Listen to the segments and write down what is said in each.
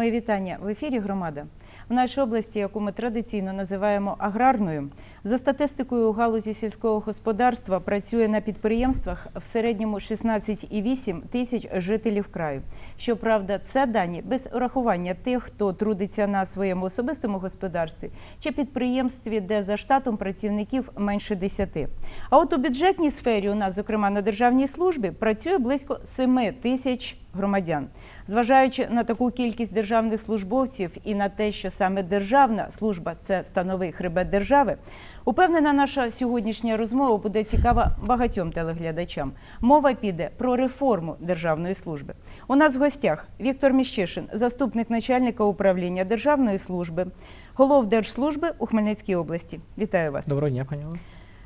Моє вітання в ефірі Громада. В нашій області, яку ми традиційно називаємо аграрною, за статистикою у галузі сільського господарства працює на підприємствах в середньому 16,8 тисяч жителів краю. Щоправда, це дані без урахування тих, хто трудиться на своєму особистому господарстві чи підприємстві, де за штатом працівників менше 10. А от у бюджетній сфері у нас, зокрема на державній службі, працює близько 7 тисяч громадян. Зважаючи на таку кількість державних службовців і на те, що саме державна служба це становий хребет держави, упевнена, наша сьогоднішня розмова буде цікава багатьом телеглядачам. Мова піде про реформу державної служби. У нас в гостях Віктор Міщишин, заступник начальника управління державної служби, голов Держслужби у Хмельницькій області. Вітаю вас. Доброго дня, пані.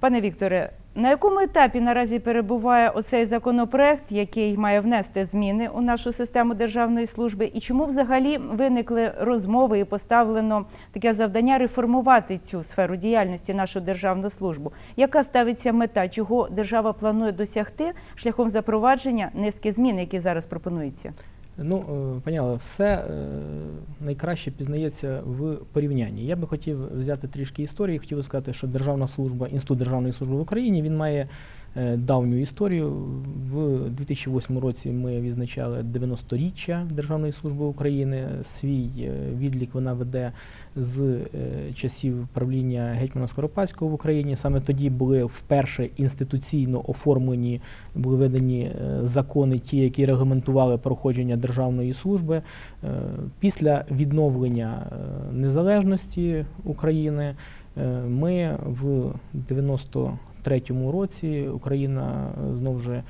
Пане Вікторе, на якому етапі наразі перебуває оцей законопроект, який має внести зміни у нашу систему державної служби, і чому взагалі виникли розмови і поставлено таке завдання реформувати цю сферу діяльності нашу державну службу? Яка ставиться мета, чого держава планує досягти шляхом запровадження низки змін, які зараз пропонуються? Ну, поняли, пані Олено, все е, найкраще пізнається в порівнянні. Я би хотів взяти трішки історії. Хотів би сказати, що Державна служба, Інститут державної служби в Україні він має е, давню історію. В 2008 році ми відзначали 90-річчя Державної служби України. Свій е, відлік вона веде з е, часів правління гетьмана Скоропадського в Україні. Саме тоді були вперше інституційно оформлені, були видані е, закони, ті, які регламентували проходження державної служби. Е, Після відновлення е, незалежності України е, ми в 93-му році Україна е, знову ж.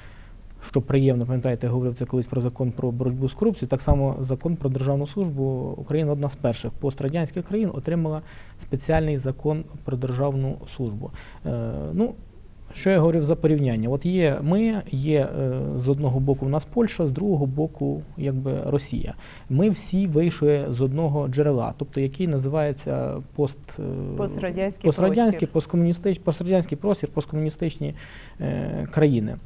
Що приємно, пам'ятаєте, говорив це колись про закон про боротьбу з корупцією. Так само закон про державну службу. Україна одна з перших пострадянських країн отримала спеціальний закон про державну службу. Е, ну, що я говорив за порівняння? От є ми, є е, з одного боку в нас Польща, з другого боку, якби Росія. Ми всі вийшли з одного джерела, тобто який називається пост е, Пострадянський пострадянський, простір. посткомуністич, пострадянський простір, посткомуністичні е, країни.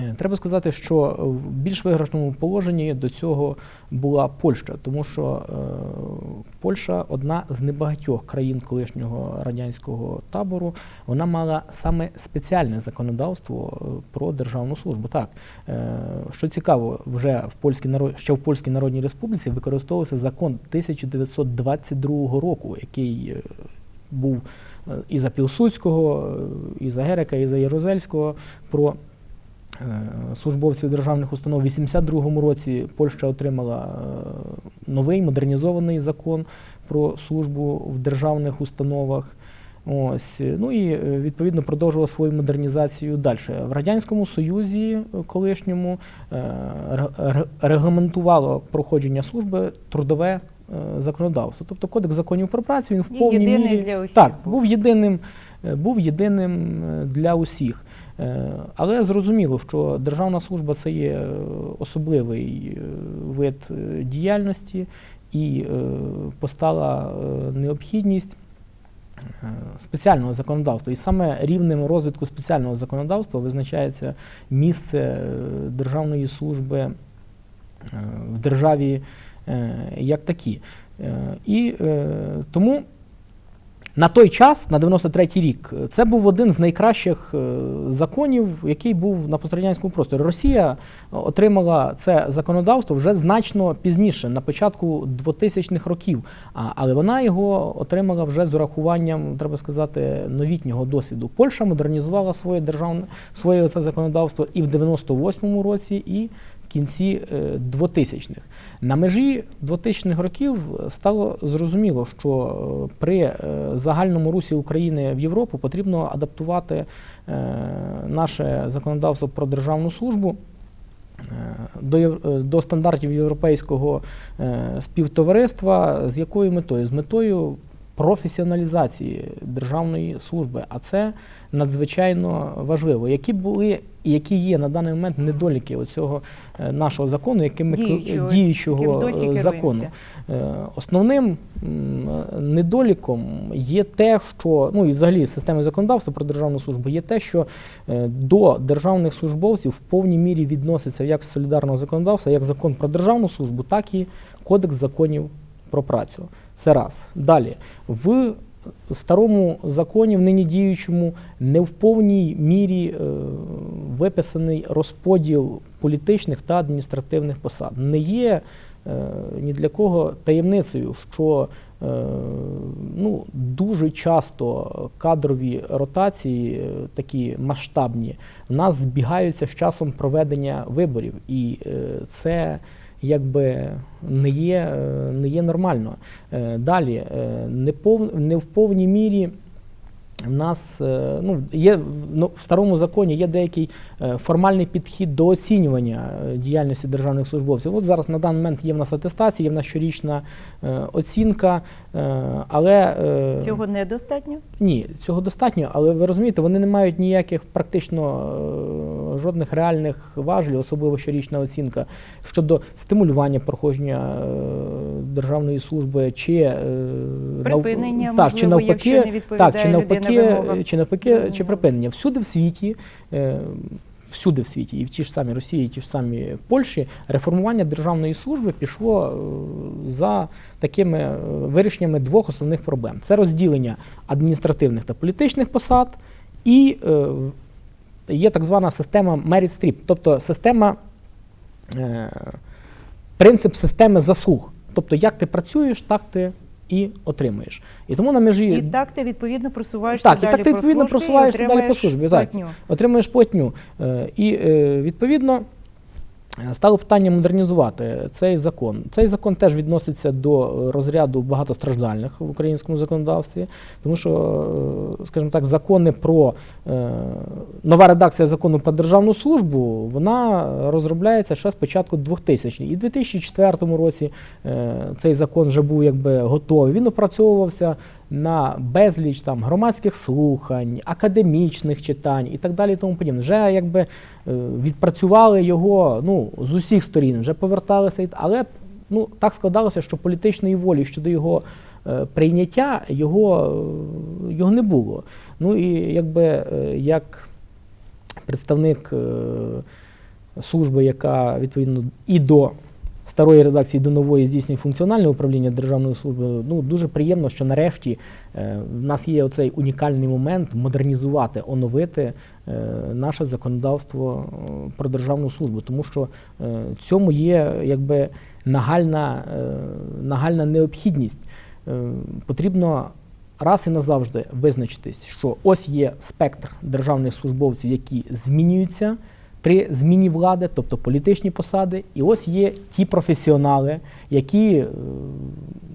Е, Треба сказати, що в більш виграшному положенні до цього була Польща, тому що е, Польща одна з небагатьох країн колишнього радянського табору. Вона мала саме спеціальне законодавство е, про державну службу. Так, що цікаво, вже в польській народ... ще в Польській Народній Республіці використовувався закон 1922 року, який був і за Пілсудського, е, і за Герека, і за Єрозельського про службовців державних установ. У 82-му році Польща отримала е, новий модернізований закон про службу в державних установах. Ось, е, ну і е, відповідно продовжувала свою модернізацію далі. В Радянському Союзі е, колишньому е, ре- ре- регламентувало проходження служби трудове е, законодавство. Тобто Кодекс законів про працю він в повній єдиний мірі для усіх так, був. єдиним, е, був єдиним е, для усіх. Е, Але зрозуміло, що державна служба це є е, особливий е, вид діяльності, і постала необхідність спеціального законодавства. І саме рівнем розвитку спеціального законодавства визначається місце державної служби в державі як такі. І тому на той час, на 93-й рік, це був один з найкращих е, законів, який був на пострадянському просторі. Росія отримала це законодавство вже значно пізніше, на початку 2000-х років. Але вона його отримала вже з урахуванням, треба сказати, новітнього досвіду. Польща модернізувала своє державне своє це законодавство і в 98-му році, і кінці е, 2000-х. На межі 2000-х років стало зрозуміло, що е, при е, загальному русі України в Європу потрібно адаптувати е, наше законодавство про державну службу е, до, е, до стандартів європейського е, співтовариства. З якою метою? З метою професіоналізації державної служби, а це надзвичайно важливо. Які були і які є на даний момент недоліки оцього е, нашого закону, яким ми Діючого, діючого яким е, закону? Е, Основним недоліком є те, що ну і взагалі системи законодавства про державну службу є те, що до державних службовців в повній мірі відноситься як солідарного законодавства, як закон про державну службу, так і кодекс законів про працю. Це раз. Далі в старому законі, в нині діючому, не в повній мірі е, виписаний розподіл політичних та адміністративних посад. Не є е, ні для кого таємницею, що е, ну, дуже часто кадрові ротації, е, такі масштабні, в нас збігаються з часом проведення виборів. І е, це якби не є, е, не є нормально. Е, Далі, е, не, пов, не в повній мірі в нас е, ну, є ну, в старому законі є деякий е, формальний підхід до оцінювання е, діяльності державних службовців. От зараз на даний момент є в нас атестація, є в нас щорічна оцінка, але Цього недостатньо? ні, цього достатньо, але ви розумієте, вони не мають ніяких практично жодних реальних важелів, особливо щорічна оцінка щодо стимулювання проходження державної служби чи Припинення, так, чи навпаки, якщо не відповідає так, чи навпаки, вимогам. Чи навпаки, чи припинення. Всюди в світі. е, Всюди в світі, і в ті ж самі Росії, і ті ж самі Польщі, реформування державної служби пішло е, за такими е, вирішеннями двох основних проблем: це розділення адміністративних та політичних посад, і е, є так звана система merit strip, тобто система, е, принцип системи заслуг. Тобто, як ти працюєш, так ти і отримуєш. І тому на межі І так ти відповідно просуваєшся Так, і так ти по відповідно просуваєшся далі по службі, так. отримуєш платню. Е, І е, відповідно стало питання модернізувати цей закон. Цей закон теж відноситься до е, розряду багатостраждальних в українському законодавстві, тому що, е, скажімо так, закони про е, нова редакція закону про державну службу вона розробляється ще з початку 2000 х І в 2004 році цей закон вже був якби готовий. Він опрацьовувався на безліч там громадських слухань, академічних читань і так далі. Тому подібне. Вже якби е, відпрацювали його ну, з усіх сторін, вже поверталися, але ну, так складалося, що політичної волі щодо його е, прийняття його, е, його не було. Ну і якби як представник служби, яка відповідно і до старої редакції до нової здійснює функціональне управління державною службою. Ну дуже приємно, що нарешті е, в нас є оцей унікальний момент модернізувати, оновити е, наше законодавство е, про державну службу, тому що цьому є якби нагальна, нагальна необхідність. Потрібно раз і назавжди визначитись, що ось є спектр державних службовців, які змінюються при зміні влади, тобто політичні посади, і ось є ті професіонали, які е,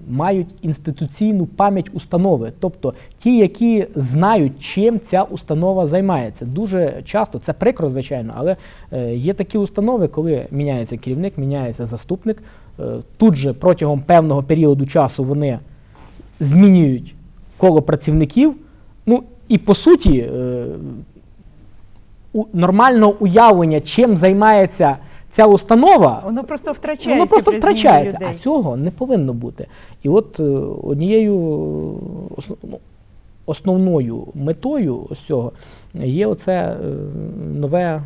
мають інституційну пам'ять установи, тобто ті, які знають, чим ця установа займається. Дуже часто це прикро, звичайно, але е, є такі установи, коли міняється керівник, міняється заступник. е, Тут же протягом певного періоду часу вони змінюють коло працівників. Ну і по суті, нормального уявлення, чим займається ця установа, Воно просто втрачається. воно просто втрачається. людей. А цього не повинно бути. І от е, однією ну, основною метою ось цього є оце е, нове, е,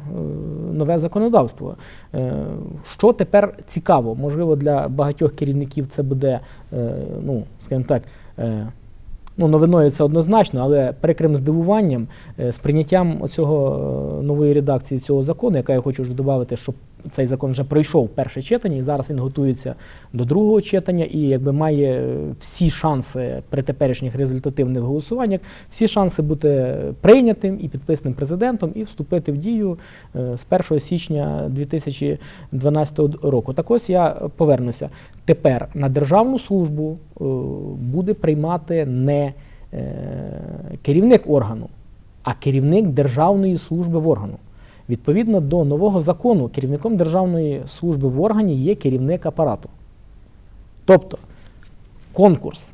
нове законодавство. Е, Що тепер цікаво, можливо, для багатьох керівників це буде, е, ну, скажімо так. Ну, новиною це однозначно, але прикрим здивуванням, е, з прийняттям оцього е, нової редакції цього закону, яка я хочу вже додати, що цей закон вже пройшов перше читання, і зараз він готується до другого читання, і якби має е, всі шанси при теперішніх результативних голосуваннях, всі шанси бути прийнятим і підписаним президентом, і вступити в дію е, з 1 січня 2012 року. Так ось я повернуся. Тепер на державну службу е, буде приймати не керівник органу, а керівник державної служби в органу. Відповідно до нового закону, керівником державної служби в органі є керівник апарату. Тобто конкурс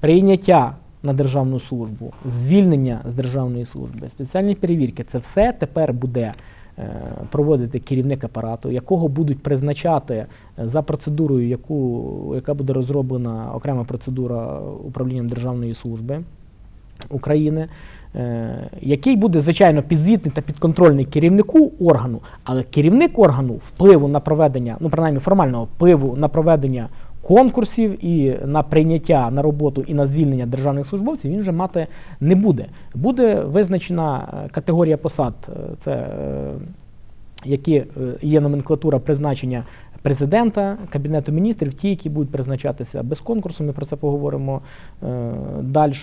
прийняття на державну службу, звільнення з державної служби, спеціальні перевірки це все тепер буде е, проводити керівник апарату, якого будуть призначати е, за процедурою, яку, яка буде розроблена окрема процедура управлінням державної служби України, який буде, звичайно, підзвітний та підконтрольний керівнику органу, але керівник органу впливу на проведення, ну принаймні формального впливу на проведення конкурсів і на прийняття на роботу і на звільнення державних службовців він вже мати не буде. Буде визначена е, категорія посад, е, це е, які е, є номенклатура призначення президента, кабінету міністрів, ті, які будуть призначатися без конкурсу. Ми про це поговоримо е, далі.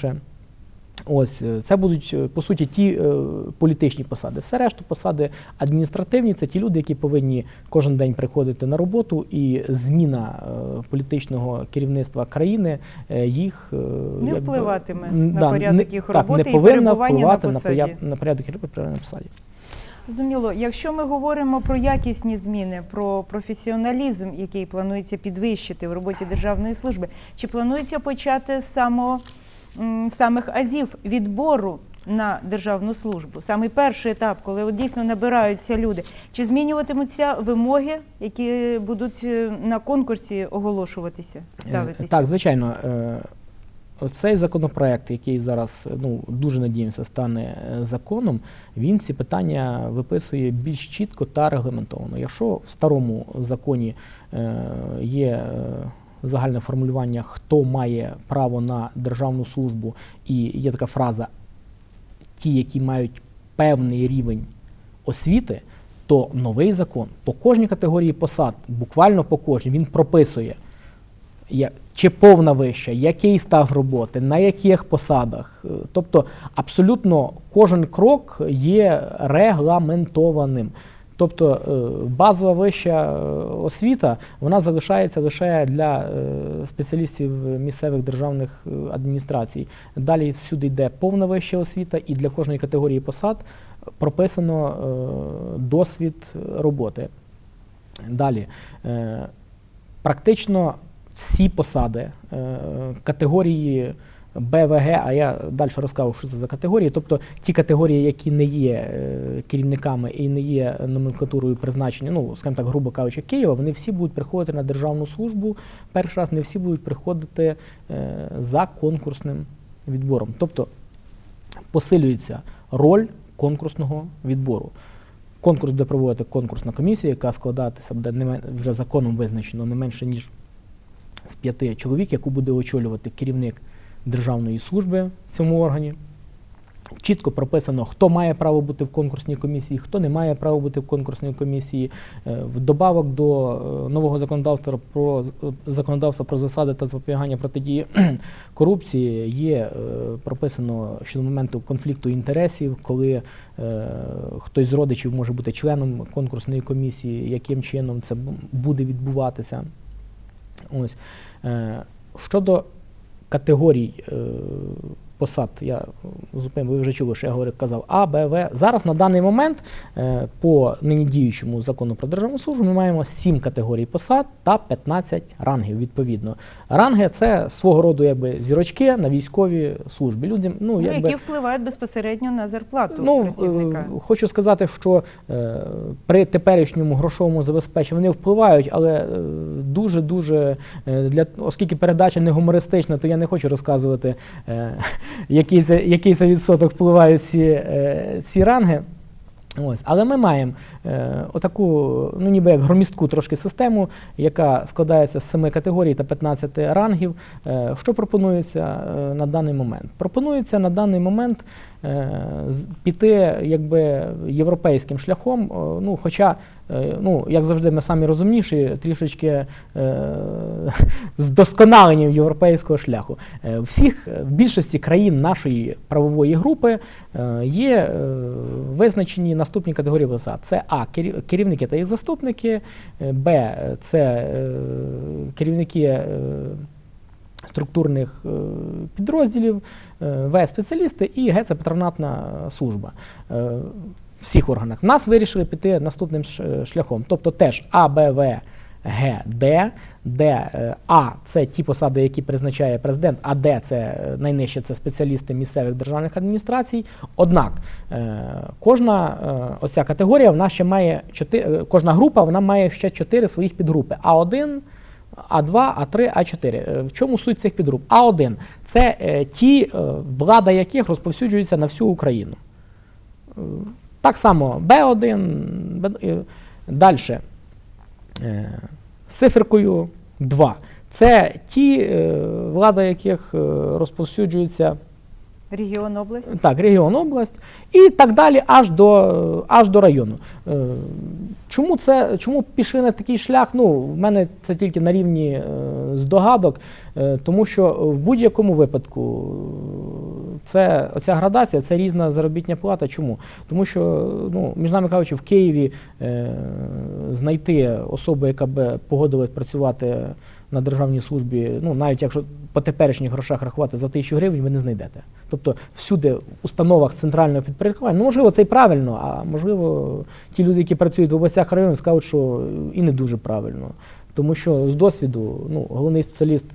Ось е, це будуть е, по суті ті е, політичні посади. Все решту посади адміністративні це ті люди, які повинні кожен день приходити на роботу, і зміна політичного керівництва країни їх Не якби, впливатиме м, на порядок їх так, роботи не і перебування на впливати на, посаді. на порядок перебування на посаді. Зрозуміло, якщо ми говоримо про якісні зміни, про професіоналізм, який планується підвищити в роботі державної служби, чи планується почати з самих азів відбору на державну службу? Саме перший етап, коли от дійсно набираються люди, чи змінюватимуться вимоги, які будуть е, на конкурсі оголошуватися, Е, ставитися? Так, звичайно. е, Цей законопроект, який зараз ну, дуже надіємося, стане законом, він ці питання виписує більш чітко та регламентовано. Якщо в старому законі є загальне формулювання, хто має право на державну службу, і є така фраза ті, які мають певний рівень освіти, то новий закон по кожній категорії посад, буквально по кожній, він прописує, чи повна вища, який стаж роботи, на яких посадах. Е, Тобто абсолютно кожен крок є регламентованим. Тобто е, базова вища е, освіта вона залишається лише для е, спеціалістів місцевих державних адміністрацій. Далі всюди йде повна вища освіта, і для кожної категорії посад прописано досвід роботи. Далі. Практично всі посади категорії БВГ, а я далі розкажу, що це за категорії. Тобто ті категорії, які не є е, керівниками і не є номенклатурою призначення, ну, скажімо так, грубо кажучи, Києва, вони всі будуть приходити на державну службу. Перший раз не всі будуть приходити е, за конкурсним відбором. Тобто посилюється роль конкурсного відбору. Конкурс буде проводити конкурсна комісія, яка складатися буде не вже законом визначено не менше ніж з п'яти чоловік, яку буде очолювати керівник державної служби в цьому органі. Чітко прописано, хто має право бути в конкурсній комісії, хто не має права бути в конкурсній комісії. Е, Вдобавок до е, нового законодавства про е, законодавства про засади та запобігання протидії корупції є прописано щодо моменту конфлікту інтересів, коли хтось з родичів може бути членом конкурсної комісії, яким чином це буде відбуватися. Ось. Щодо категорій е, посад, я зупинив, ви вже чули, що я говорив, казав А, Б, В. Зараз на даний момент е, по нині діючому закону про державну службу ми маємо 7 категорій посад та 15 рангів відповідно. Ранги це свого роду якби зірочки на військовій службі. Люди, ну, Ну, якби, які впливають безпосередньо на зарплату Ну, працівника. е, хочу сказати, що е, при теперішньому грошовому забезпеченні вони впливають, але дуже-дуже для оскільки передача не гумористична, то я не хочу розказувати, який це, який це відсоток впливають ці, е, ці ранги. Ось. Але ми маємо е, отаку, ну ніби як громістку трошки систему, яка складається з 7 категорій та 15 рангів. Е, що пропонується на даний момент? Пропонується на даний момент піти якби європейським шляхом. Ну, хоча, ну, як завжди, ми самі розумніші, трішечки е, з досконаленням європейського шляху. Е, всіх, в більшості країн нашої правової групи е, є е, визначені наступні категорії посад. Це А. Керівники та їх заступники, е, Б. е, Це е, керівники. е, Структурних е, підрозділів, е, В спеціалісти і Г це патронатна служба е, всіх органах. Нас вирішили піти наступним шляхом. Тобто теж А, Б, В Г, Д, де е, А це ті посади, які призначає президент, а Д це е, найнижче це спеціалісти місцевих державних адміністрацій. Однак е, кожна е, оця категорія вона ще має чотири, е, кожна група вона має ще чотири своїх підгрупи. А1, А2, А3, А4. Е, В чому суть цих підгруп? А1 це е, ті, е, влада яких розповсюджується на всю Україну. Так само Б1, Б, далі. З циферкою 2. Це ті, е, влада яких е, розповсюджується Регіон область. так, регіон, область і так далі, аж до, аж до району. Е, Чому це чому пішли на такий шлях? Ну, в мене це тільки на рівні е, здогадок, е, тому що в будь-якому випадку це оця градація, це різна заробітня плата. Чому? Тому що, ну, між нами кажучи, в Києві знайти особу, яка би погодилась працювати на державній службі, ну навіть якщо по теперішніх грошах рахувати за тисячу гривень, ви не знайдете. Тобто всюди в установах центрального підпорядкування, ну можливо, це і правильно, а можливо, ті люди, які працюють в областях районів, скажуть, що і не дуже правильно. Тому що з досвіду, ну, головний спеціаліст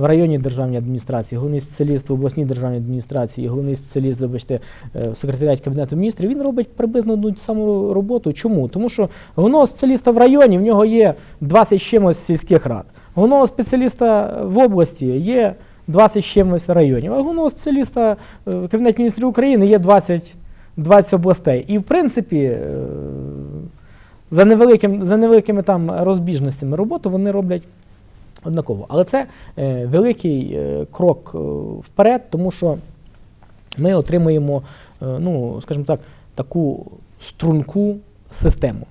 в районній державній адміністрації, головний спеціаліст в обласній державній адміністрації, головний спеціаліст, вибачте, е, в секретаріаті Кабінету міністрів, він робить приблизно одну саму роботу. Чому? Тому що головного спеціаліста в районі в нього є 20 з чимось сільських рад. Головного спеціаліста в області є 20 з чимось районів, а головного спеціаліста е, в Кабінеті міністрів України є 20, 20 областей. І в принципі. е, За, невеликим, за невеликими там розбіжностями роботу вони роблять однаково. Але це е, великий е, крок е, вперед, тому що ми отримуємо, ну, скажімо так, таку струнку систему.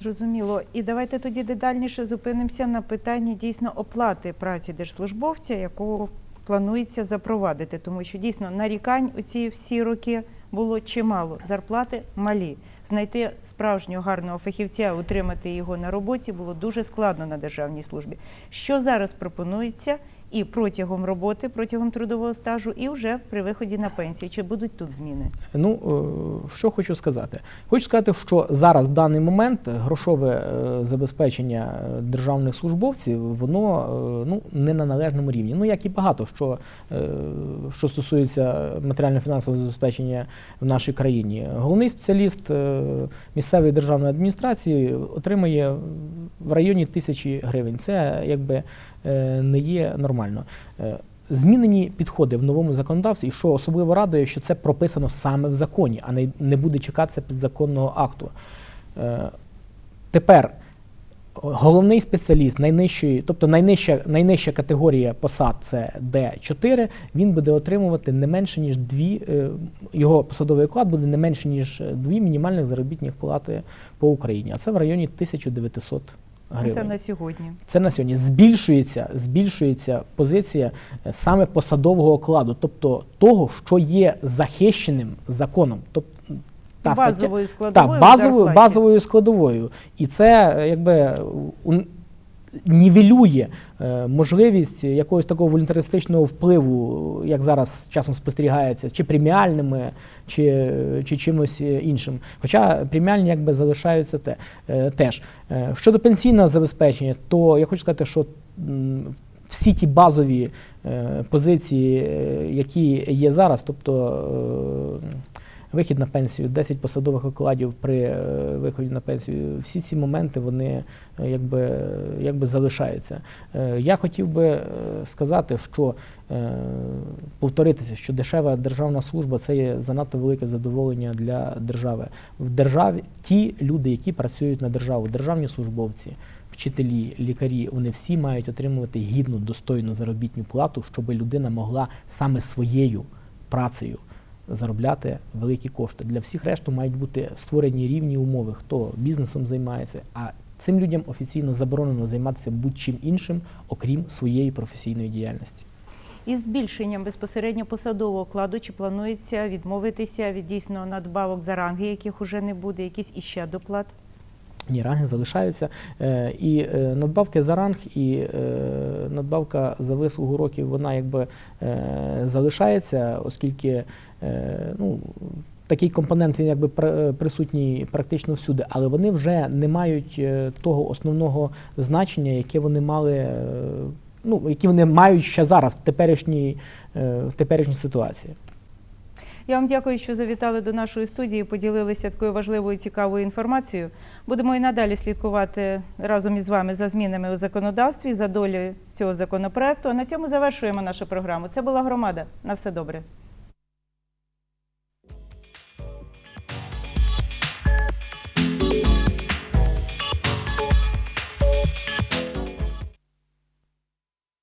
Зрозуміло. І давайте тоді детальніше зупинимося на питанні дійсно оплати праці держслужбовця, яку планується запровадити, тому що дійсно нарікань у ці всі роки було чимало. Зарплати малі. Знайти справжнього гарного фахівця, утримати його на роботі було дуже складно на державній службі. Що зараз пропонується і протягом роботи, протягом трудового стажу, і вже при виході на пенсію? Чи будуть тут зміни? Ну, е, що хочу сказати? Хочу сказати, що зараз в даний момент грошове е, забезпечення е, державних службовців, воно ну, не на належному рівні. Ну, як і багато що, що стосується матеріально-фінансового забезпечення в нашій країні. Головний спеціаліст місцевої державної адміністрації отримує в районі тисячі гривень. Це якби не є нормально. Е, Змінені підходи в новому законодавстві, і що особливо радує, що це прописано саме в законі, а не, буде чекатися підзаконного акту. Е, тепер головний спеціаліст найнижчої, тобто найнижча, найнижча категорія посад це Д4, він буде отримувати не менше, ніж дві, е, його посадовий оклад буде не менше, ніж дві мінімальних заробітних плати по Україні, а це в районі 1900 гривень. Це на сьогодні. Це на сьогодні збільшується, збільшується позиція е, саме посадового окладу, тобто того, що є захищеним законом. Тобто та базовою та, складовою в базовою, базовою складовою. І це е, якби нівелює е, можливість якогось такого волюнтаристичного впливу, як зараз часом спостерігається, чи преміальними, чи, чи чимось іншим. Хоча преміальні якби залишаються те, е, теж. Е, Щодо пенсійного забезпечення, то я хочу сказати, що всі ті базові позиції, які є зараз, тобто вихід на пенсію, 10 посадових окладів при е, виході на пенсію, всі ці моменти вони е, якби, якби залишаються. Е, Я хотів би сказати, що повторитися, що дешева державна служба це є занадто велике задоволення для держави. В державі ті люди, які працюють на державу, державні службовці, вчителі, лікарі, вони всі мають отримувати гідну, достойну заробітну плату, щоб людина могла саме своєю працею заробляти великі кошти. Для всіх решту мають бути створені рівні умови, хто бізнесом займається. А цим людям офіційно заборонено займатися будь-чим іншим, окрім своєї професійної діяльності. Із збільшенням безпосередньо посадового окладу чи планується відмовитися від дійсно надбавок за ранги, яких уже не буде, якісь іще доплат? Ні, ранги залишаються. Е, і е, надбавки за ранг, і е, надбавка за вислугу років, вона якби залишається, оскільки ну, такий компонент він якби присутній практично всюди, але вони вже не мають того основного значення, яке вони мали, ну, які вони мають ще зараз в теперішній, в теперішній ситуації. Я вам дякую, що завітали до нашої студії, поділилися такою важливою цікавою інформацією. Будемо і надалі слідкувати разом із вами за змінами у законодавстві, за долею цього законопроекту. А на цьому завершуємо нашу програму. Це була громада. На все добре.